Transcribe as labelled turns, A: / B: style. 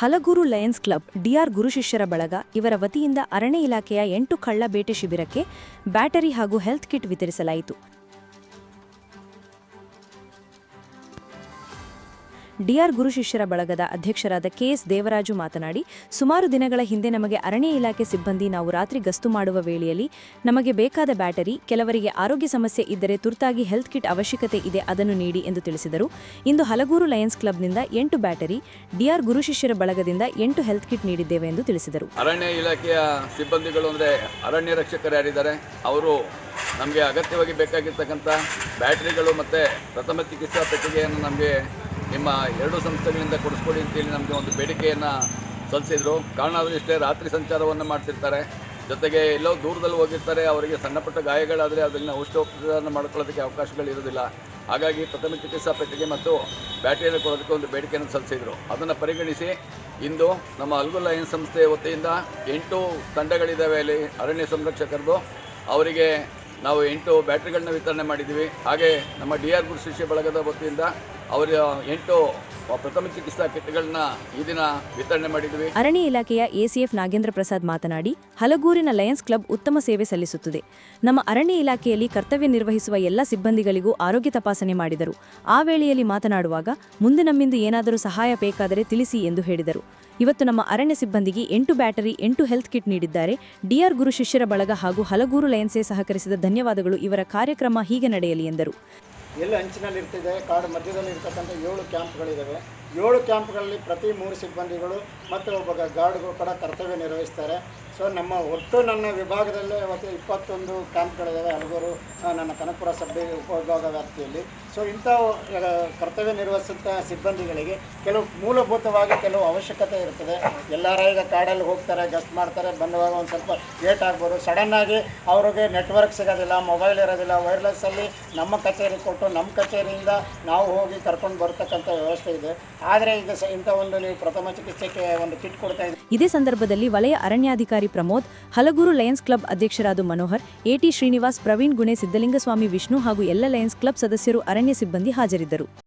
A: Halagur Lions club, D R ಗುರುಶಿಷ್ಯರ ಬಳಗ, ಇವರ ವತಿಯಿಂದ ಅರಣ್ಯ ಇಲಾಖೆಯ ಎಂಟು ಕಳ್ಳ ಬೇಟೆ ಶಿಬಿರಕ್ಕೆ ಬ್ಯಾಟರಿ ಹಾಗೂ ಹೆಲ್ತ್ ಕಿಟ್ ವಿತರಿಸಲಾಯಿತು. ಡಿಆರ್ ಗುರುಶಿಷ್ಯರ ಬಳಗದ ಅಧ್ಯಕ್ಷರಾದ ಕೆಎಸ್ ದೇವರಾಜು ಮಾತನಾಡಿ, ಸುಮಾರು ದಿನಗಳ ಹಿಂದೆ ನಮಗೆ ಅರಣ್ಯ ಇಲಾಖೆ ಸಿಬ್ಬಂದಿ ನಾವು ರಾತ್ರಿ ಗಸ್ತು ಮಾಡುವ ವೇಳೆಯಲ್ಲಿ ನಮಗೆ ಬೇಕಾದ ಬ್ಯಾಟರಿ, ಕೆಲವರಿಗೆ ಆರೋಗ್ಯ ಸಮಸ್ಯೆ ಇದ್ದರೆ ತುರ್ತಾಗಿ ಹೆಲ್ತ್ ಕಿಟ್ ಅವಶ್ಯಕತೆ ಇದೆ ಅದನ್ನು ನೀಡಿ ಎಂದು ತಿಳಿಸಿದರು. ಇಂದು ಹಲಗೂರು ಲಯನ್ಸ್ ಕ್ಲಬ್ನಿಂದ ಎಂಟು ಬ್ಯಾಟರಿ, ಡಿಆರ್ ಗುರುಶಿಷ್ಯರ ಬಳಗದಿಂದ ಎಂಟು ಹೆಲ್ತ್ ಕಿಟ್ ನೀಡಿದ್ದೇವೆ ಎಂದು ತಿಳಿಸಿದರು.
B: ಅರಣ್ಯ ಇಲಾಖೆಯ ಸಿಬ್ಬಂದಿಗಳು ಅಂದರೆ ಅರಣ್ಯ ರಕ್ಷಕರು ಯಾರಿದ್ದಾರೆ, ಅವರು ನಮಗೆ ಅಗತ್ಯವಾಗಿ ಬೇಕಾಗಿರ್ತಕ್ಕಂಥ ಬ್ಯಾಟ್ರಿಗಳು ಮತ್ತು ಪ್ರಥಮ ಚಿಕಿತ್ಸಾ ಪೆಟ್ಟಿಗೆಯನ್ನು ನಮಗೆ ನಿಮ್ಮ ಎರಡು ಸಂಸ್ಥೆಗಳಿಂದ ಕೊಡಿಸ್ಕೊಡಿ ಅಂತೇಳಿ ನಮಗೆ ಒಂದು ಬೇಡಿಕೆಯನ್ನು ಸಲ್ಲಿಸಿದರು. ಇಷ್ಟೇ, ರಾತ್ರಿ ಸಂಚಾರವನ್ನು ಮಾಡ್ತಿರ್ತಾರೆ. ಜೊತೆಗೆ ಎಲ್ಲೋ ದೂರದಲ್ಲಿ ಹೋಗಿರ್ತಾರೆ, ಅವರಿಗೆ ಸಣ್ಣಪುಟ್ಟ ಗಾಯಗಳಾದರೆ ಅದನ್ನು ಔಷಧೋಪಚಾರವನ್ನು ಮಾಡ್ಕೊಳ್ಳೋದಕ್ಕೆ ಅವಕಾಶಗಳಿರೋದಿಲ್ಲ ಹಾಗಾಗಿ ಪ್ರಥಮ ಚಿಕಿತ್ಸಾ ಪೆಟ್ಟಿಗೆ ಮತ್ತು ಬ್ಯಾಟರಿಯನ್ನು ಕೊಡೋದಕ್ಕೆ ಒಂದು ಬೇಡಿಕೆಯನ್ನು ಸಲ್ಲಿಸಿದರು. ಅದನ್ನು ಪರಿಗಣಿಸಿ, ಇಂದು ನಮ್ಮ ಅಲ್ಗು ಲಯನ್ಸ್ ಸಂಸ್ಥೆಯ ವತಿಯಿಂದ ಎಂಟು ತಂಡಗಳಿದ್ದಾವೆ ಅಲ್ಲಿ, ಅರಣ್ಯ ಸಂರಕ್ಷಕರದು ಅವರಿಗೆ ನಾವು ಎಂಟು ಬ್ಯಾಟ್ರಿಗಳನ್ನ ವಿತರಣೆ ಮಾಡಿದ್ದೀವಿ. ಹಾಗೆ ನಮ್ಮ ಡಿ ಆರ್ ಗುರು ಶಿಷ್ಯ ಬಳಗದ ವತಿಯಿಂದ ಅವರ ಎಂಟು ಪ್ರಥಮ ಚಿಕಿತ್ಸಾ ಕಿಟ್ಗಳನ್ನ ಈ ದಿನ ವಿತರಣೆ ಮಾಡಿದ್ವಿ.
A: ಅರಣ್ಯ ಇಲಾಖೆಯ ಎಸಿಎಫ್ ನಾಗೇಂದ್ರ ಪ್ರಸಾದ್ ಮಾತನಾಡಿ, ಹಲಗೂರಿನ ಲಯನ್ಸ್ ಕ್ಲಬ್ ಉತ್ತಮ ಸೇವೆ ಸಲ್ಲಿಸುತ್ತದೆ. ನಮ್ಮ ಅರಣ್ಯ ಇಲಾಖೆಯಲ್ಲಿ ಕರ್ತವ್ಯ ನಿರ್ವಹಿಸುವ ಎಲ್ಲ ಸಿಬ್ಬಂದಿಗಳಿಗೂ ಆರೋಗ್ಯ ತಪಾಸಣೆ ಮಾಡಿದರು. ಆ ವೇಳೆಯಲ್ಲಿ ಮಾತನಾಡುವಾಗ, ಮುಂದೆ ನಮ್ಮಿಂದ ಏನಾದರೂ ಸಹಾಯ ಬೇಕಾದರೆ ತಿಳಿಸಿ ಎಂದು ಹೇಳಿದರು. ಇವತ್ತು ನಮ್ಮ ಅರಣ್ಯ ಸಿಬ್ಬಂದಿಗೆ ಎಂಟು ಬ್ಯಾಟರಿ, ಎಂಟು ಹೆಲ್ತ್ ಕಿಟ್ ನೀಡಿದ್ದಾರೆ. ಡಿಆರ್ ಗುರು ಶಿಷ್ಯರ ಬಳಗ ಹಾಗೂ ಹಲಗೂರು ಲಯನ್ಸೆ ಸಹಕರಿಸಿದ ಧನ್ಯವಾದಗಳು. ಇವರ ಕಾರ್ಯಕ್ರಮ ಹೀಗೆ ನಡೆಯಲಿ ಎಂದರು.
C: ಎಲ್ಲಿ ಅಂಚಿನಲ್ಲಿ ಇರ್ತಿದೆ ಕಾಡು ಮಧ್ಯದಲ್ಲಿ ಇರ್ತಕ್ಕಂಥ ಏಳು ಕ್ಯಾಂಪ್ಗಳಿದ್ದಾವೆ ಏಳು ಕ್ಯಾಂಪ್ಗಳಲ್ಲಿ ಪ್ರತಿ ಮೂರು ಸಿಬ್ಬಂದಿಗಳು ಮತ್ತು ಒಬ್ಬ ಗಾರ್ಡ್ಗಳು ಕೂಡ ಕರ್ತವ್ಯ ನಿರ್ವಹಿಸ್ತಾರೆ. ಸೊ, ನಮ್ಮ ಒಟ್ಟು ನನ್ನ ವಿಭಾಗದಲ್ಲೇ ಇವತ್ತು ಇಪ್ಪತ್ತೊಂದು ಕ್ಯಾಂಪ್ಗಳಿದ್ದಾವೆ ಹಲಗೂರು ನನ್ನ ಕನಕಪುರ ಸಭೆ ಉಪವಿಭಾಗ ವ್ಯಾಪ್ತಿಯಲ್ಲಿ. ಸೊ ಇಂಥ ಕರ್ತವ್ಯ ನಿರ್ವಹಿಸಿದಂಥ ಸಿಬ್ಬಂದಿಗಳಿಗೆ ಕೆಲವು ಮೂಲಭೂತವಾಗಿ ಕೆಲವು ಅವಶ್ಯಕತೆ ಇರ್ತದೆ. ಎಲ್ಲರ ಈಗ ಕಾಡಲ್ಲಿ ಹೋಗ್ತಾರೆ, ಗಸ್ಟ್ ಮಾಡ್ತಾರೆ, ಬಂದಾಗ ಒಂದು ಸ್ವಲ್ಪ ಲೇಟ್ ಆಗ್ಬೋದು. ಸಡನ್ನಾಗಿ ಅವ್ರಿಗೆ ನೆಟ್ವರ್ಕ್ ಸಿಗೋದಿಲ್ಲ, ಮೊಬೈಲ್ ಇರೋದಿಲ್ಲ ವೈರ್ಲೆಸ್ಸಲ್ಲಿ ನಮ್ಮ ಕಚೇರಿ ಕೊಟ್ಟು ನಮ್ಮ ಕಚೇರಿಯಿಂದ ನಾವು ಹೋಗಿ ಕರ್ಕೊಂಡು ಬರ್ತಕ್ಕಂಥ ವ್ಯವಸ್ಥೆ ಇದೆ. ಆದರೆ ಇಂಥ ಒಂದು ಪ್ರಥಮ ಚಿಕಿತ್ಸೆಗೆ ಒಂದು ಕಿಟ್ ಕೊಡ್ತಾ ಇದ್ದೀವಿ
A: ಇದೇ ಸಂದರ್ಭದಲ್ಲಿ ವಲಯ ಅರಣ್ಯಾಧಿಕಾರಿ ಪ್ರಮೋದ್, ಹಲಗೂರು ಲಯನ್ಸ್ ಕ್ಲಬ್ ಅಧ್ಯಕ್ಷರಾದ ಮನೋಹರ್ ಎಟಿ ಶ್ರೀನಿವಾಸ್, ಪ್ರವೀಣ್ ಗುಣೆ ಸಿದ್ದಲಿಂಗಸ್ವಾಮಿ ವಿಷ್ಣು ಹಾಗೂ ಎಲ್ಲ ಲಯನ್ಸ್ ಕ್ಲಬ್ ಸದಸ್ಯರು ಅರಣ್ಯ ಸಿಬ್ಬಂದಿ ಹಾಜರಿದ್ದರು.